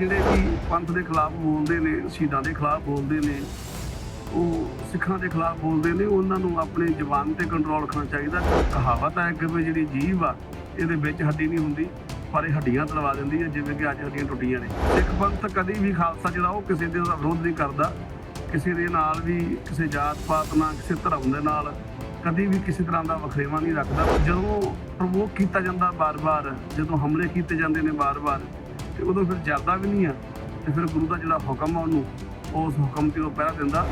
ਜਿਹੜੇ ਵੀ ਪੰਥ ਦੇ ਖਿਲਾਫ ਬੋਲਦੇ ਨੇ, ਸ਼ਹੀਦਾਂ ਦੇ ਖਿਲਾਫ ਬੋਲਦੇ ਨੇ, ਉਹ ਸਿੱਖਾਂ ਦੇ ਖਿਲਾਫ ਬੋਲਦੇ ਨੇ, ਉਹਨਾਂ ਨੂੰ ਆਪਣੇ ਜ਼ੁਬਾਨ ਤੇ ਕੰਟਰੋਲ ਰੱਖਣਾ ਚਾਹੀਦਾ। ਕਹਾਵਤ ਹੈ ਕਿ ਵੀ ਜਿਹੜੀ ਜੀਭ ਆ, ਇਹਦੇ ਵਿੱਚ ਹੱਡੀ ਨਹੀਂ ਹੁੰਦੀ, ਪਰ ਇਹ ਹੱਡੀਆਂ ਤੜਵਾ ਦਿੰਦੀ ਹੈ ਜਿਵੇਂ ਕਿ ਅੱਜ ਹੱਡੀਆਂ ਟੁੱਟੀਆਂ ਨੇ। ਸਿੱਖ ਪੰਥ ਕਦੀ ਵੀ ਖਾਲਸਾ ਜਿਹੜਾ, ਉਹ ਕਿਸੇ ਦੇ ਵਿਰੋਧ ਨਹੀਂ ਕਰਦਾ। ਕਿਸੇ ਦੇ ਨਾਲ ਵੀ ਕਿਸੇ ਜਾਤ ਪਾਤ ਨਾਲ, ਕਿਸੇ ਧਰਮ ਦੇ ਨਾਲ ਕਦੀ ਵੀ ਕਿਸੇ ਤਰ੍ਹਾਂ ਦਾ ਵਖਰੇਵਾ ਨਹੀਂ ਰੱਖਦਾ। ਜਦੋਂ ਪ੍ਰਵੋਕ ਕੀਤਾ ਜਾਂਦਾ ਬਾਰ-ਬਾਰ, ਜਦੋਂ ਹਮਲੇ ਕੀਤੇ ਜਾਂਦੇ ਨੇ ਬਾਰ-ਬਾਰ ਤੇ ਉਦੋਂ ਫਿਰ ਜਰਦਾ ਵੀ ਨਹੀਂ ਆ ਤੇ ਫਿਰ ਗੁਰੂ ਦਾ ਜਿਹੜਾ ਹੁਕਮ ਆ ਉਹਨੂੰ ਉਸ ਹੁਕਮ ਤੇ ਉਹ ਪਹਿਰਾ ਦਿੰਦਾ।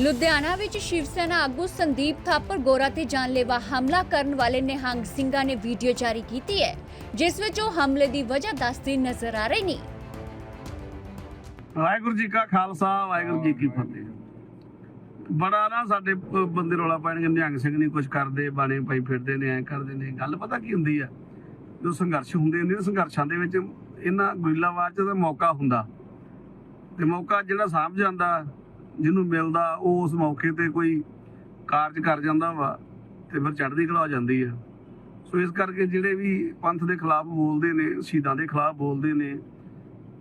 ਲੁਧਿਆਣਾ ਵਿੱਚ ਸ਼ਿਵ ਸੈਨਾ ਆਗੂ ਸੰਦੀਪ ਥਾਪਰ ਗੋਰਾ ਤੇ ਜਾਨਲੇਵਾ ਹਮਲਾ ਕਰਨ ਵਾਲੇ ਨਿਹੰਗ ਸਿੰਘਾਂ ਨੇ ਵੀਡੀਓ ਜਾਰੀ ਕੀਤੀ ਹੈ ਜਿਸ ਵਿੱਚ ਉਹ ਹਮਲੇ ਦੀ ਵਜ੍ਹਾ ਦੱਸਦੇ ਨਜ਼ਰ ਆ ਰਹੇ ਨੇ। ਵਾਹਿਗੁਰੂ ਜੀ ਕਾ ਖਾਲਸਾ ਵਾਹਿਗੁਰੂ ਜੀ ਕੀ ਫਤਿਹ। ਬੜਾ ਨਾ ਸਾਡੇ ਬੰਦੇ ਰੌਲਾ ਪਾਣਗੇ ਨਿਹੰਗ ਸਿੰਘ ਨਹੀਂ ਕੁਝ ਕਰਦੇ ਬਾਣੇ ਪਾਈ ਫਿਰਦੇ ਨੇ ਐ ਕਰਦੇ ਨੇ ਗੱਲ ਪਤਾ ਕੀ ਹੁੰਦੀ ਆ? ਜੋ ਸੰਘਰਸ਼ ਹੁੰਦੇ ਨੇ, ਸੰਘਰਸ਼ਾਂ ਦੇ ਵਿੱਚ ਇਹਨਾਂ ਗੁਰੀਲਾਵਾਦ ਚ ਦਾ ਮੌਕਾ ਹੁੰਦਾ। ਤੇ ਮੌਕਾ ਜਿਹੜਾ ਸਾਂਭ ਜਾਂਦਾ, ਜਿਹਨੂੰ ਮਿਲਦਾ, ਉਹ ਉਸ ਮੌਕੇ ਤੇ ਕੋਈ ਕਾਰਜ ਕਰ ਜਾਂਦਾ ਵਾ ਤੇ ਫਿਰ ਚੜ੍ਹਦੀ ਕਲਾ ਜਾਂਦੀ ਆ। ਸੋ ਇਸ ਕਰਕੇ ਜਿਹੜੇ ਵੀ ਪੰਥ ਦੇ ਖਿਲਾਫ ਬੋਲਦੇ ਨੇ, ਸ਼ਹੀਦਾਂ ਦੇ ਖਿਲਾਫ ਬੋਲਦੇ ਨੇ,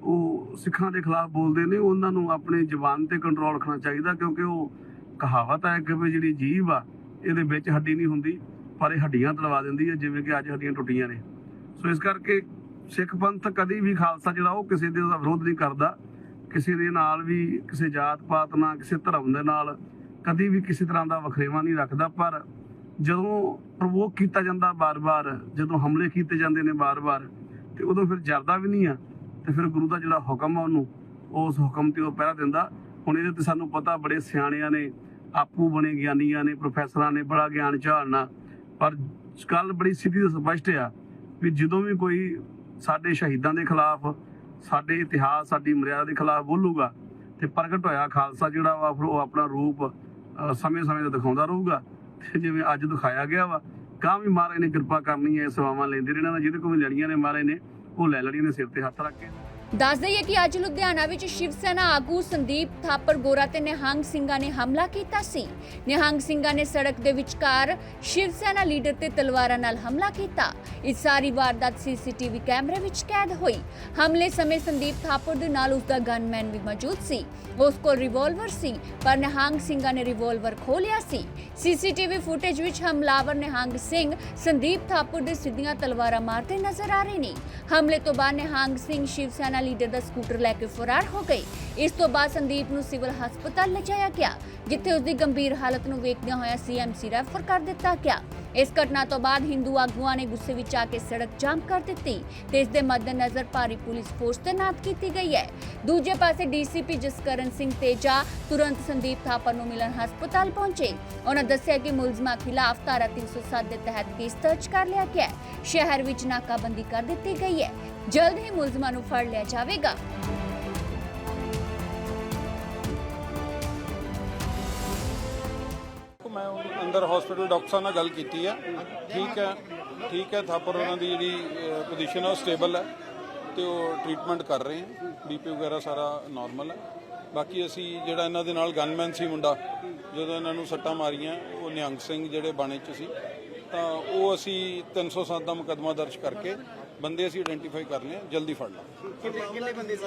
ਉਹ ਸਿੱਖਾਂ ਦੇ ਖਿਲਾਫ ਬੋਲਦੇ ਨੇ, ਉਹਨਾਂ ਨੂੰ ਆਪਣੇ ਜ਼ੁਬਾਨ ਤੇ ਕੰਟਰੋਲ ਰੱਖਣਾ ਚਾਹੀਦਾ ਕਿਉਂਕਿ ਉਹ ਕਹਾਵਤ ਹੈ ਕਿ ਵੀ ਜਿਹੜੀ ਜੀਭ ਆ, ਇਹਦੇ ਵਿੱਚ ਹੱਡੀ ਨਹੀਂ ਹੁੰਦੀ, ਪਰ ਇਹ ਹੱਡੀਆਂ ਤੜਵਾ ਦਿੰਦੀ ਹੈ ਜਿਵੇਂ ਕਿ ਅੱਜ ਹੱਡੀਆਂ ਟੁੱਟੀਆਂ ਨੇ। ਸੋ ਇਸ ਕਰਕੇ ਸਿੱਖ ਪੰਥ ਕਦੀ ਵੀ ਖਾਲਸਾ ਜਿਹੜਾ ਉਹ ਕਿਸੇ ਦੇ ਵਿਰੋਧ ਨਹੀਂ ਕਰਦਾ। ਕਿਸੇ ਦੇ ਨਾਲ ਵੀ ਕਿਸੇ ਜਾਤ ਪਾਤ ਨਾਲ, ਕਿਸੇ ਧਰਮ ਦੇ ਨਾਲ ਕਦੀ ਵੀ ਕਿਸੇ ਤਰ੍ਹਾਂ ਦਾ ਵਖਰੇਵਾ ਨਹੀਂ ਰੱਖਦਾ। ਪਰ ਜਦੋਂ ਪ੍ਰਵੋਕ ਕੀਤਾ ਜਾਂਦਾ ਬਾਰ-ਬਾਰ, ਜਦੋਂ ਹਮਲੇ ਕੀਤੇ ਜਾਂਦੇ ਨੇ ਬਾਰ-ਬਾਰ, ਤੇ ਉਦੋਂ ਫਿਰ ਜਰਦਾ ਵੀ ਨਹੀਂ ਆ, ਤੇ ਫਿਰ ਗੁਰੂ ਦਾ ਜਿਹੜਾ ਹੁਕਮ ਆ ਉਹਨੂੰ, ਉਸ ਹੁਕਮ ਤੇ ਉਹ ਪਹਿਰਾ ਦਿੰਦਾ। ਹੁਣ ਇਹਦੇ ਤੇ ਸਾਨੂੰ ਪਤਾ ਬੜੇ ਸਿਆਣਿਆਂ ਨੇ, ਆਪੂ ਬਣੇ ਗਿਆਨੀਆਂ ਨੇ, ਪ੍ਰੋਫੈਸਰਾਂ ਨੇ, ਬੜਾ ਗਿਆਨ ਝਾੜਨਾ। ਪਰ ਗੱਲ ਬੜੀ ਸਿੱਧੀ ਤੇ ਸਪਸ਼ਟ ਆ ਵੀ ਜਦੋਂ ਵੀ ਕੋਈ ਸਾਡੇ ਸ਼ਹੀਦਾਂ ਦੇ ਖਿਲਾਫ, ਸਾਡੇ ਇਤਿਹਾਸ, ਸਾਡੀ ਮਰਿਆਦਾ ਦੇ ਖਿਲਾਫ ਬੋਲੂਗਾ ਤੇ ਪ੍ਰਗਟ ਹੋਇਆ ਖਾਲਸਾ ਜਿਹੜਾ ਵਾ, ਫਿਰ ਉਹ ਆਪਣਾ ਰੂਪ ਸਮੇਂ-ਸਮੇਂ ਤੇ ਦਿਖਾਉਂਦਾ ਰਹੂਗਾ। ਤੇ ਜਿਵੇਂ ਅੱਜ ਦਿਖਾਇਆ ਗਿਆ ਵਾ ਕਾਂ ਵੀ ਮਹਾਰਾਜ ਨੇ ਕਿਰਪਾ ਕਰਨੀ ਹੈ ਸੇਵਾਵਾਂ ਲੈਂਦੇ ਰਹਿਣਾ ਜਿਹਦੇ ਕੋਲ ਵੀ ਲੜੀਆਂ ਨੇ ਮਹਾਰਾਜ ਨੇ, ਉਹ ਲੈ ਲੜੀਆਂ ਨੇ ਸਿਰ ਤੇ ਹੱਥ ਰੱਖ ਕੇ। ਦੱਸ ਦਈਏ ਕਿ ਅੱਜ ਲੁਧਿਆਣਾ ਵਿੱਚ ਸ਼ਿਵ ਸੈਨਾ ਆਗੂ ਸੰਦੀਪ ਥਾਪਰ ਗੋਰਾ ਤੇ ਨਿਹੰਗ ਸਿੰਘਾਂ ਨੇ ਹਮਲਾ ਕੀਤਾ ਸੀ। ਨਿਹੰਗ ਸਿੰਘਾਂ ਨੇ ਸੜਕ ਦੇ ਵਿਚਕਾਰ ਸ਼ਿਵ ਸੈਨਾ ਲੀਡਰ ਤੇ ਤਲਵਾਰਾਂ ਨਾਲ ਹਮਲਾ ਕੀਤਾ। ਇਸ ਸਾਰੀ ਵਾਰਦਾਤ ਸੀਸੀਟੀਵੀ ਕੈਮਰੇ ਵਿੱਚ ਕੈਦ ਹੋਈ। ਹਮਲੇ ਸਮੇਂ ਸੰਦੀਪ ਥਾਪਰ ਦੇ ਨਾਲ ਉਸ ਦਾ ਗਨਮੈਨ ਵੀ ਮੌਜੂਦ ਸੀ। ਉਸ ਕੋਲ ਰਿਵਾਲਵਰ ਸੀ, ਪਰ ਨਿਹੰਗ ਸਿੰਘਾਂ ਨੇ ਰਿਵਾਲਵਰ ਖੋਲਿਆ ਸੀ। ਸੀਸੀਟੀਵੀ ਫੁਟੇਜ ਵਿੱਚ ਹਮਲਾਵਰ ਨਿਹੰਗ ਸਿੰਘ ਸੰਦੀਪ ਥਾਪਰ ਦੇ ਸਿੱਧੀਆਂ ਤਲਵਾਰਾਂ ਮਾਰਦੇ ਨਜ਼ਰ ਆ ਰਹੇ ਨੇ। ਹਮਲੇ ਤੋਂ ਬਾਅਦ ਨਿਹੰਗ ਸਿੰਘ ਸ਼ਿਵ ਸੈਨਾ ਲੀਡਰ ਦਾ ਸਕੂਟਰ ਲੈ ਕੇ ਫਰਾਰ ਹੋ ਗਈ ਇਸ ਤੋਂ ਬਾਅਦ ਸੰਦੀਪ ਨੂੰ ਸਿਵਲ ਹਸਪਤਾਲ ਲਿਜਾਇਆ ਗਿਆ, ਜਿੱਥੇ ਉਸ ਦੀ ਗੰਭੀਰ ਹਾਲਤ ਨੂੰ ਵੇਖਦਿਆਂ ਹੋਇਆ ਸੀਐਮਸੀ ਰੈਫਰ ਕਰ ਦਿੱਤਾ ਗਿਆ। ਇਸ ਘਟਨਾ ਤੋਂ ਬਾਅਦ ਹਿੰਦੂ ਆਗੂਆਂ ਨੇ ਗੁੱਸੇ ਵਿੱਚ ਆ ਕੇ ਸੜਕ ਜਾਮ ਕਰ ਦਿੱਤੀ ਤੇ ਇਸ ਦੇ ਮੱਦੇਨਜ਼ਰ ਭਾਰੀ ਪੁਲਿਸ ਫੋਰਸ ਤੈਨਾਤ ਕੀਤੀ ਗਈ ਹੈ। ਦੂਜੇ ਪਾਸੇ ਡੀਸੀਪੀ ਜਸਕਰਨ ਸਿੰਘ ਤੇਜਾ ਤੁਰੰਤ ਸੰਦੀਪ ਥਾਪਰ ਨੂੰ ਮਿਲਣ ਹਸਪਤਾਲ ਪਹੁੰਚੇ। ਉਹਨਾਂ ਦੱਸਿਆ ਕਿ ਮੁਲਜ਼ਮਾਂ ਖਿਲਾਫ ਧਾਰਾ 307 ਦੇ ਤਹਿਤ ਕੇਸ ਦਰਜ ਕਰ ਲਿਆ ਗਿਆ ਹੈ। ਸ਼ਹਿਰ ਵਿੱਚ ਨਾਕਾਬੰਦੀ ਕਰ ਦਿੱਤੀ ਗਈ ਹੈ। ਜਲਦ ਹੀ ਮੁਲਜ਼ਮਾਂ ਨੂੰ ਫੜ ਲਿਆ ਜਾਵੇਗਾ। ਅੰਦਰ ਹਸਪੀਟਲ ਡਾਕਟਰ ਸਾਹਿਬ ਨਾਲ ਗੱਲ ਕੀਤੀ ਹੈ। ਠੀਕ ਹੈ ਠੀਕ ਹੈ ਥਾਪਰ ਉਹਨਾਂ ਦੀ ਜਿਹੜੀ ਪੋਜੀਸ਼ਨ ਹੈ ਉਹ ਸਟੇਬਲ ਹੈ ਤੇ ਉਹ ਟ੍ਰੀਟਮੈਂਟ ਕਰ ਰਹੇ ਹੈ। ਬੀਪੀ ਵਗੈਰਾ ਸਾਰਾ ਨਾਰਮਲ ਹੈ। ਬਾਕੀ ਅਸੀਂ ਜਿਹੜਾ ਇਹਨਾਂ ਦੇ ਨਾਲ ਗਨਮੈਨ ਸੀ ਮੁੰਡਾ ਜਦੋਂ ਇਹਨਾਂ ਨੂੰ ਸੱਟਾਂ ਮਾਰੀਆਂ ਉਹ ਨਿਹੰਗ ਸਿੰਘ ਜਿਹੜੇ ਬਾਣੇ 'ਚ ਸੀ ਤਾਂ ਉਹ ਅਸੀਂ 307 ਦਾ ਮੁਕੱਦਮਾ ਦਰਜ ਕਰਕੇ ਬੰਦੇ ਅਸੀਂ ਆਇਡੈਂਟੀਫਾਈ ਕਰ ਲਏ ਜਲਦੀ ਫੜ ਲਾਂਗੇ ਕਿੰਨੇ ਕਿੰਨੇ ਬੰਦੇ ਸੀ?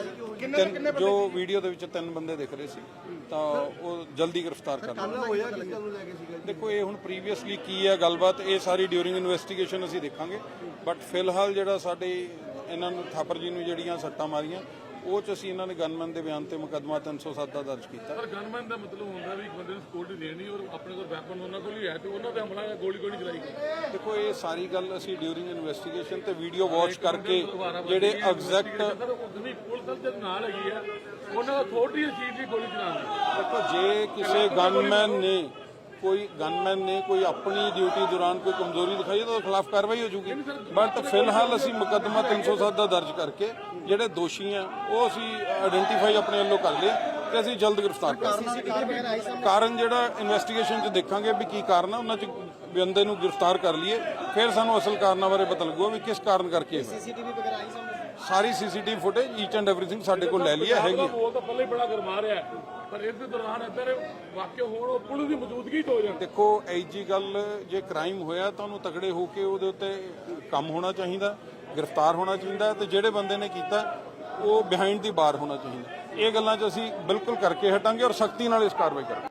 ਤਿੰਨ ਜੋ ਵੀਡੀਓ ਦੇ ਵਿੱਚ ਤਿੰਨ ਬੰਦੇ ਦਿਖ ਰਹੇ ਸੀ ਤਾਂ ਉਹ ਜਲਦੀ ਗ੍ਰਿਫਤਾਰ ਕਰ ਲਾਂਗੇ ਦੇਖੋ ਇਹ ਹੁਣ ਪ੍ਰੀਵੀਅਸਲੀ ਕੀ ਹੈ ਗੱਲਬਾਤ ਇਹ ਸਾਰੀ ਡਿਊਰਿੰਗ ਇਨਵੈਸਟੀਗੇਸ਼ਨ ਅਸੀਂ ਦੇਖਾਂਗੇ। ਬਟ ਫਿਲਹਾਲ ਜਿਹੜਾ ਸਾਡੇ ਇਹਨਾਂ ਨੂੰ ਥਾਪਰ ਜੀ ਨੂੰ ਜਿਹੜੀਆਂ ਸੱਟਾਂ ਮਾਰੀਆਂ ਉਹ ਚ ਅਸੀਂ ਇਹਨਾਂ ਨੇ ਗਨਮੈਨ ਦੇ ਬਿਆਨ ਤੇ ਮੁਕੱਦਮਾ 307 ਦਾ ਦਰਜ ਕੀਤਾ। ਪਰ ਗਨਮੈਨ ਦਾ ਮਤਲਬ ਹੁੰਦਾ ਵੀ ਇੱਕ ਬੰਦੇ ਨੂੰ ਸਕਿਉਰਟੀ ਦੇਣੀ ਔਰ ਆਪਣੇ ਕੋਲ ਵੈਪਨ ਉਹਨਾਂ ਕੋਲ ਹੀ ਹੈ ਤੇ ਉਹਨਾਂ ਤੇ ਹਮਲਾ ਗੋਲੀ ਗੋਲੀ ਚਲਾਈ ਗਈ। ਦੇਖੋ ਇਹ ਸਾਰੀ ਗੱਲ ਅਸੀਂ ਡਿਊਰਿੰਗ ਇਨਵੈਸਟੀਗੇਸ਼ਨ ਤੇ ਵੀਡੀਓ ਵਾਚ ਕਰਕੇ ਜਿਹੜੇ ਐਗਜ਼ੈਕਟ ਪੁਲਿਸ ਦੇ ਨਾਲ ਹੈਗੀ ਆ ਉਹਨਾਂ ਦਾ ਅਥਾਰਟੀ ਚੀਜ਼ ਦੀ ਗੋਲੀ ਚਲਾਉਣ ਦੇਖੋ ਜੇ ਕਿਸੇ ਗਨਮੈਨ ਨੇ ਕੋਈ ਗਨਮੈਨ ਨੇ ਕੋਈ ਆਪਣੀ ਡਿਊਟੀ ਦੌਰਾਨ ਕੋਈ ਕਮਜ਼ੋਰੀ ਦਿਖਾਈ ਤਾਂ ਉਹਦੇ ਖਿਲਾਫ ਕਾਰਵਾਈ ਹੋ ਜੂਗੀ ਬਟ ਫਿਲਹਾਲ ਅਸੀਂ ਮੁਕੱਦਮਾ 307 ਦਾ ਦਰਜ ਕਰਕੇ ਜਿਹੜੇ ਦੋਸ਼ੀ ਆ ਉਹ ਅਸੀਂ ਆਇਡੈਂਟੀਫਾਈ ਆਪਣੇ ਵੱਲੋਂ ਕਰ ਲਿਆ ਤੇ ਅਸੀਂ ਜਲਦ ਗ੍ਰਿਫਤਾਰ ਕਰਾਂਗੇ ਕਾਰਨ ਜਿਹੜਾ ਇਨਵੈਸਟੀਗੇਸ਼ਨ 'ਚ ਦੇਖਾਂਗੇ ਵੀ ਕੀ ਕਾਰਨ ਆ ਉਹਨਾਂ 'ਚ ਬੰਦੇ ਨੂੰ ਗ੍ਰਿਫਤਾਰ ਕਰ ਲਈਏ ਫਿਰ ਸਾਨੂੰ ਅਸਲ ਕਾਰਨਾਂ ਬਾਰੇ ਪਤਾ ਲੱਗੂਗਾ ਵੀ ਕਿਸ ਕਾਰਨ ਕਰਕੇ ਹੋਇਆ। ਸੀਸੀਟੀਵੀ ਵਗੈਰਾ ਆਈ ਸਾਹਮਣੇ ਸਾਰੀ CCTV footage each and everything ਸਾਡੇ ਕੋਲ ਲੈ ਹੈ ਹੈਗੀ ਉਹ ਤਾਂ ਪਹਿਲੇ ਬੜਾ ਗਰਮਾ ਰਿਹਾ। ਪਰ ਇਸ ਦੇ ਦੌਰਾਨ ਇੱਧਰ ਵਾਕਿਆ ਹੋਣ ਉਹ ਪੁਲਿਸ ਦੀ ਮੌਜੂਦਗੀ ਹੋ ਜਾਣ ਦੇਖੋ ਐਜੀ ਗੱਲ ਜੇ ਕ੍ਰਾਈਮ ਹੋਇਆ ਤਾਂ ਉਹਨੂੰ ਤਗੜੇ ਹੋ ਕੇ ਉਹਦੇ ਉੱਤੇ ਕੰਮ ਹੋਣਾ ਚਾਹੀਦਾ ਗ੍ਰਿਫਤਾਰ ਹੋਣਾ ਚਾਹੀਦਾ ਤੇ ਜਿਹੜੇ ਬੰਦੇ ਨੇ ਕੀਤਾ ਉਹ ਬਿਹਾਈਂਡ ਦੀ ਬਾਰ ਹੋਣਾ ਚਾਹੀਦਾ। ਇਹ ਗੱਲਾਂ 'ਚ ਅਸੀਂ ਬਿਲਕੁਲ ਕਰਕੇ ਹਟਾਂਗੇ ਔਰ ਸਖਤੀ ਨਾਲ ਇਸ ਕਾਰਵਾਈ ਕਰਾਂਗੇ।